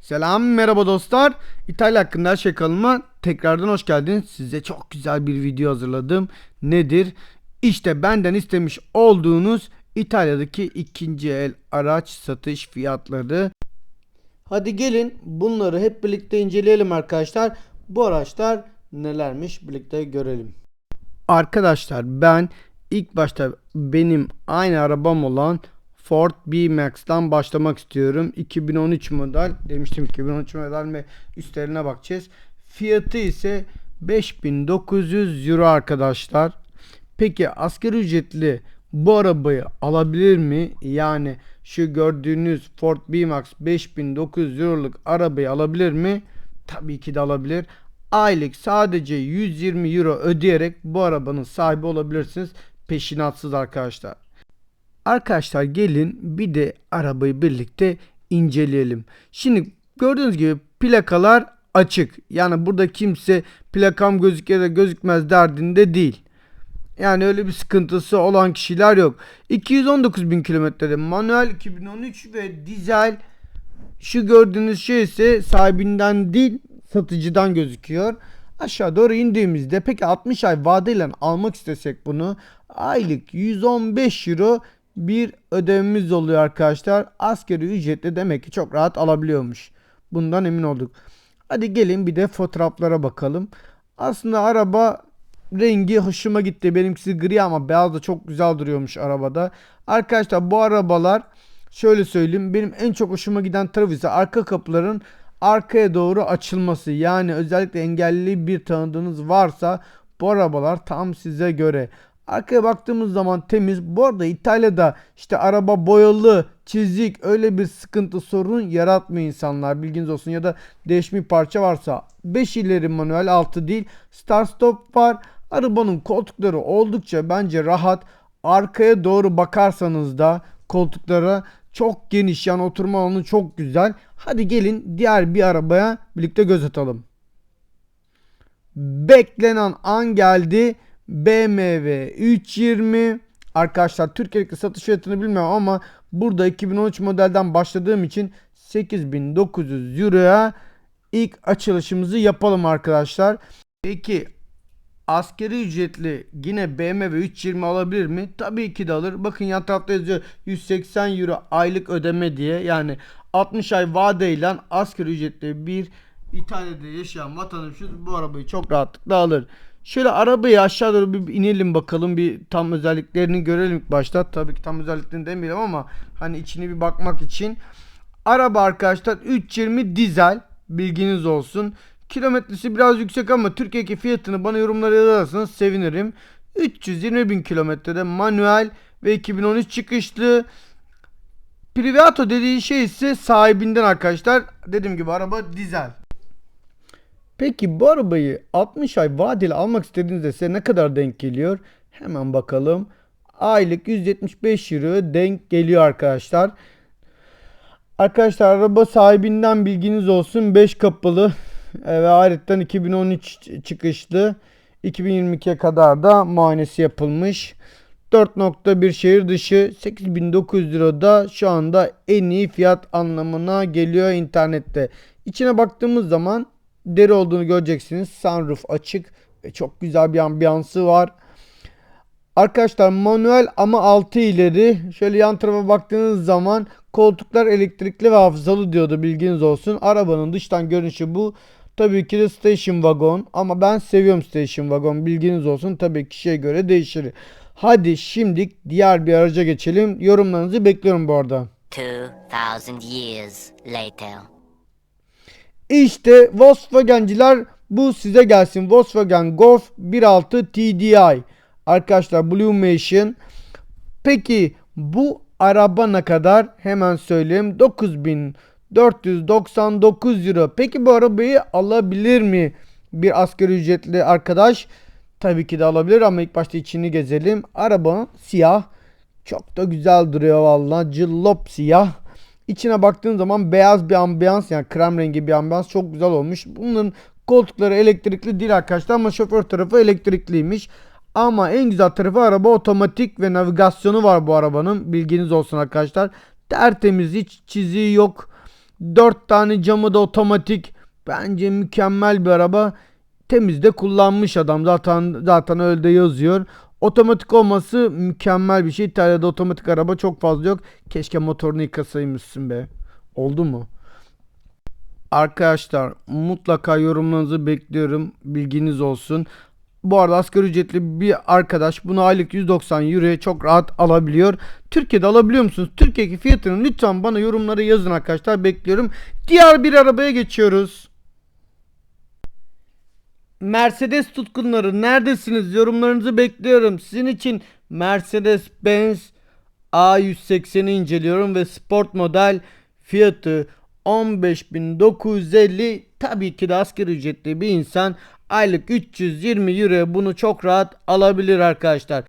Selam merhaba dostlar. İtalya hakkında şey kanalıma tekrardan hoş geldiniz. Size çok güzel bir video hazırladım. Nedir? İşte benden istemiş olduğunuz İtalya'daki ikinci el araç satış fiyatları. Hadi gelin bunları hep birlikte inceleyelim arkadaşlar. Bu araçlar nelermiş birlikte görelim. Arkadaşlar ben ilk başta benim aynı arabam olan Ford B-Max'tan başlamak istiyorum. 2013 model demiştim 2013 model ve üstlerine bakacağız. Fiyatı ise 5900 euro arkadaşlar. Peki asgari ücretli bu arabayı alabilir mi? Yani şu gördüğünüz Ford B-Max 5900 euroluk arabayı alabilir mi? Tabii ki de alabilir. Aylık sadece 120 euro ödeyerek bu arabanın sahibi olabilirsiniz. Peşinatsız arkadaşlar. Arkadaşlar gelin bir de arabayı birlikte inceleyelim. Şimdi gördüğünüz gibi plakalar açık. Yani burada kimse plakam gözükür de gözükmez derdinde değil. Yani öyle bir sıkıntısı olan kişiler yok. 219 bin kilometrede manuel 2013 ve dizel şu gördüğünüz şey ise sahibinden değil satıcıdan gözüküyor. Aşağı doğru indiğimizde peki 60 ay vadeyle almak istesek bunu aylık 115 euro bir ödememiz oluyor arkadaşlar. Askeri ücretle demek ki çok rahat alabiliyormuş. Bundan emin olduk. Hadi gelin bir de fotoğraflara bakalım. Aslında araba rengi hoşuma gitti. Benimkisi gri ama beyaz da çok güzel duruyormuş arabada. Arkadaşlar bu arabalar şöyle söyleyeyim. Benim en çok hoşuma giden tarafı ise arka kapıların arkaya doğru açılması. Yani özellikle engelli bir tanıdığınız varsa bu arabalar tam size göre. Arkaya baktığımız zaman temiz. Bu arada İtalya'da işte araba boyalı, çizik öyle bir sıkıntı sorun yaratmıyor insanlar bilginiz olsun. Ya da değişmiş parça varsa 5 ileri manuel 6 değil. Start stop var. Arabanın koltukları oldukça bence rahat. Arkaya doğru bakarsanız da koltuklara çok geniş yani oturma alanı çok güzel. Hadi gelin diğer bir arabaya birlikte göz atalım. Beklenen an geldi. BMW 320 Arkadaşlar Türkiye'deki satış fiyatını bilmiyorum ama burada 2013 modelden başladığım için 8900 Euro'ya ilk açılışımızı yapalım arkadaşlar. Peki askeri ücretli yine BMW 320 alabilir mi? Tabii ki de alır. Bakın yan tarafta yazıyor 180 Euro aylık ödeme diye. Yani 60 ay vadeyle askeri ücretli bir İtalya'da yaşayan vatandaşımız bu arabayı çok rahatlıkla alır. Şöyle arabayı aşağı doğru bir inelim bakalım bir tam özelliklerini görelim ilk başta. Tabii ki tam özelliklerini demeyelim ama hani içini bir bakmak için. Araba arkadaşlar 320 dizel bilginiz olsun. Kilometresi biraz yüksek ama Türkiye'deki fiyatını bana yorumlara yazarsanız sevinirim. 320 bin kilometrede manuel ve 2013 çıkışlı. Privato dediği şey ise sahibinden arkadaşlar. Dediğim gibi araba dizel. Peki bu arabayı 60 ay vadeli almak istediğinizde size ne kadar denk geliyor? Hemen bakalım. Aylık 175 euro denk geliyor arkadaşlar. Arkadaşlar araba sahibinden bilginiz olsun. 5 kapılı ve ayrıca 2013 çıkışlı. 2022'ye kadar da muayenesi yapılmış. 4.1 şehir dışı 8900 lirada şu anda en iyi fiyat anlamına geliyor internette. İçine baktığımız zaman deri olduğunu göreceksiniz. Sunroof açık ve çok güzel bir ambiyansı var. Arkadaşlar manuel ama 6 ileri. Şöyle yan tarafa baktığınız zaman koltuklar elektrikli ve hafızalı diyordu bilginiz olsun. Arabanın dıştan görünüşü bu. Tabii ki de station wagon ama ben seviyorum station wagon bilginiz olsun. Tabii kişiye göre değişir. Hadi şimdi diğer bir araca geçelim. Yorumlarınızı bekliyorum bu arada. 2000 years later. İşte Volkswagen'ciler bu size gelsin. Volkswagen Golf 1.6 TDI. Arkadaşlar Blue Machine. Peki bu araba ne kadar? Hemen söyleyeyim. 9499 euro. Peki bu arabayı alabilir mi bir asgari ücretli arkadaş? Tabii ki de alabilir ama ilk başta içini gezelim. Araba siyah. Çok da güzel duruyor vallahi. Cillop siyah. İçine baktığın zaman beyaz bir ambiyans yani krem rengi bir ambiyans çok güzel olmuş. Bunun koltukları elektrikli değil arkadaşlar ama şoför tarafı elektrikliymiş. Ama en güzel tarafı araba otomatik ve navigasyonu var bu arabanın. Bilginiz olsun arkadaşlar. Tertemiz hiç çiziği yok. 4 tane camı da otomatik. Bence mükemmel bir araba. Temizde kullanmış adam. Zaten zaten öyle de yazıyor. Otomatik olması mükemmel bir şey. İtalya'da otomatik araba çok fazla yok. Keşke motorunu yıkasaymışsın be. Oldu mu? Arkadaşlar mutlaka yorumlarınızı bekliyorum. Bilginiz olsun. Bu arada asgari ücretli bir arkadaş bunu aylık 190 euroya çok rahat alabiliyor. Türkiye'de alabiliyor musunuz? Türkiye'deki fiyatını lütfen bana yorumlara yazın arkadaşlar. Bekliyorum. Diğer bir arabaya geçiyoruz. Mercedes tutkunları neredesiniz? Yorumlarınızı bekliyorum. Sizin için Mercedes-Benz A180'i inceliyorum ve sport model fiyatı 15.950 tabii ki de asgari ücretli bir insan aylık 320 euro bunu çok rahat alabilir arkadaşlar.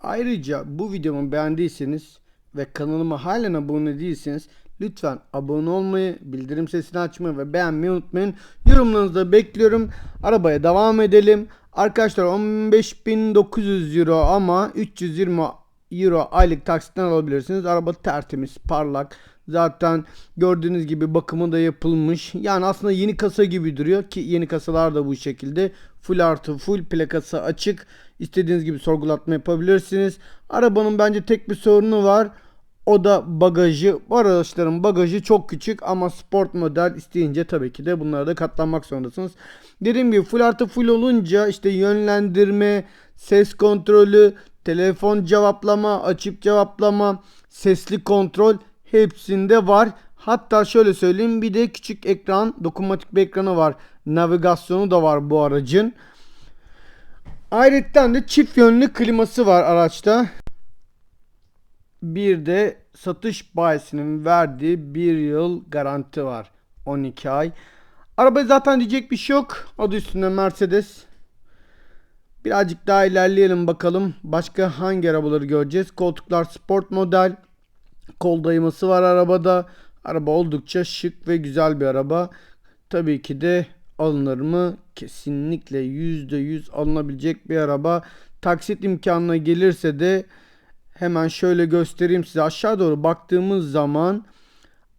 Ayrıca bu videomu beğendiyseniz ve kanalıma halen abone değilseniz lütfen abone olmayı, bildirim sesini açmayı ve beğenmeyi unutmayın. Yorumlarınızı da bekliyorum. Arabaya devam edelim. Arkadaşlar 15.900 euro ama 320 euro aylık taksitten alabilirsiniz. Araba tertemiz, parlak. Zaten gördüğünüz gibi bakımı da yapılmış. Yani aslında yeni kasa gibi duruyor ki yeni kasalar da bu şekilde. Full artı full plakası açık. İstediğiniz gibi sorgulatma yapabilirsiniz. Arabanın bence tek bir sorunu var. O da bagajı. Bu araçların bagajı çok küçük ama sport model isteyince tabii ki de bunlara da katlanmak zorundasınız. Dediğim gibi full artı full olunca işte yönlendirme, ses kontrolü, telefon cevaplama, açıp cevaplama, sesli kontrol hepsinde var. Hatta şöyle söyleyeyim bir de küçük ekran, dokunmatik bir ekranı var. Navigasyonu da var bu aracın. Ayrıca de çift yönlü kliması var araçta. Bir de satış bayisinin verdiği bir yıl garanti var. 12 ay. Araba zaten diyecek bir şey yok. Adı üstünde Mercedes. Birazcık daha ilerleyelim bakalım. Başka hangi arabaları göreceğiz? Koltuklar sport model. Kol dayaması var arabada. Araba oldukça şık ve güzel bir araba. Tabii ki de alınır mı? Kesinlikle %100 alınabilecek bir araba. Taksit imkanına gelirse de hemen şöyle göstereyim size. Aşağı doğru baktığımız zaman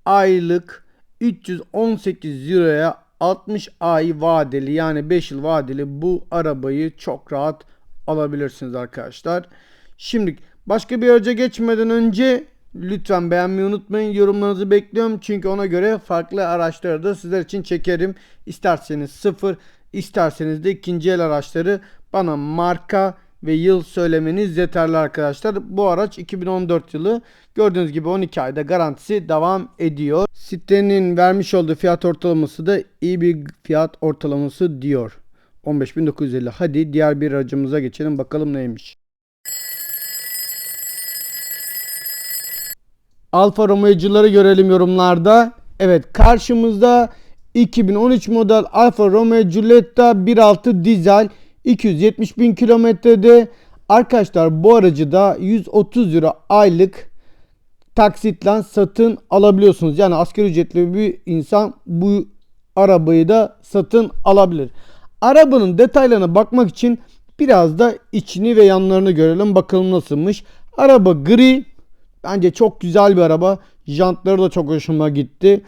aylık 318 euroya 60 ay vadeli yani 5 yıl vadeli bu arabayı çok rahat alabilirsiniz arkadaşlar. Şimdi başka bir araca geçmeden önce lütfen beğenmeyi unutmayın. Yorumlarınızı bekliyorum. Çünkü ona göre farklı araçları da sizler için çekerim. İsterseniz sıfır, isterseniz de ikinci el araçları bana marka ve yıl söylemeniz yeterli arkadaşlar. Bu araç 2014 yılı. Gördüğünüz gibi 12 ayda garantisi devam ediyor. Sitenin vermiş olduğu fiyat ortalaması da iyi bir fiyat ortalaması diyor. 15.950. Hadi diğer bir aracımıza geçelim bakalım neymiş. Alfa Romeo'cuları görelim yorumlarda. Evet karşımızda 2013 model Alfa Romeo Giulietta 1.6 dizel 270 bin kilometrede. Arkadaşlar bu aracı da 130 lira aylık taksitle satın alabiliyorsunuz. Yani asgari ücretli bir insan bu arabayı da satın alabilir. Arabanın detaylarına bakmak için biraz da içini ve yanlarını görelim. Bakalım nasılmış. Araba gri. Bence çok güzel bir araba. Jantları da çok hoşuma gitti.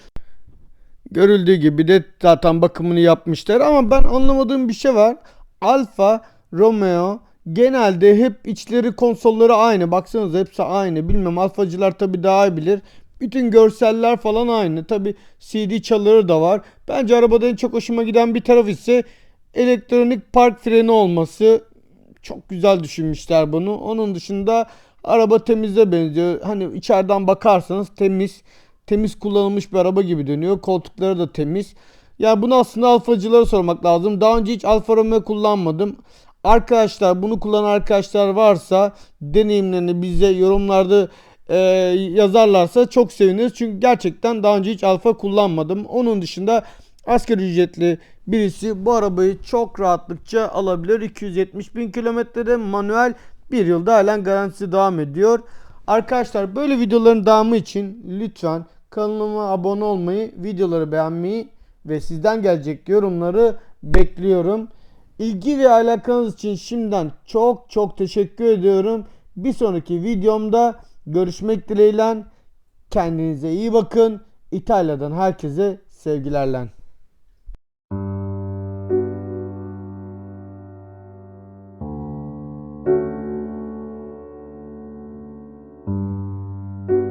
Görüldüğü gibi de zaten bakımını yapmışlar ama ben anlamadığım bir şey var. Alfa Romeo genelde hep içleri konsolları aynı. Baksanıza hepsi aynı. Bilmem alfacılar tabi daha iyi bilir. Bütün görseller falan aynı. Tabi CD çaları da var. Bence arabada en çok hoşuma giden bir taraf ise elektronik park freni olması. Çok güzel düşünmüşler bunu. Onun dışında araba temize benziyor. Hani içeriden bakarsanız temiz. Temiz kullanılmış bir araba gibi dönüyor. Koltukları da temiz. Ya bunu aslında alfacılara sormak lazım. Daha önce hiç Alfa Romeo kullanmadım. Arkadaşlar bunu kullanan arkadaşlar varsa deneyimlerini bize yorumlarda e, yazarlarsa çok seviniriz. Çünkü gerçekten daha önce hiç Alfa kullanmadım. Onun dışında asgari ücretli birisi bu arabayı çok rahatlıkça alabilir. 270 bin kilometrede manuel bir yılda halen garantisi devam ediyor. Arkadaşlar böyle videoların devamı için lütfen kanalıma abone olmayı, videoları beğenmeyi ve sizden gelecek yorumları bekliyorum. İlgi ve alakanız için şimdiden çok çok teşekkür ediyorum. Bir sonraki videomda görüşmek dileğiyle. Kendinize iyi bakın. İtalya'dan herkese sevgilerle.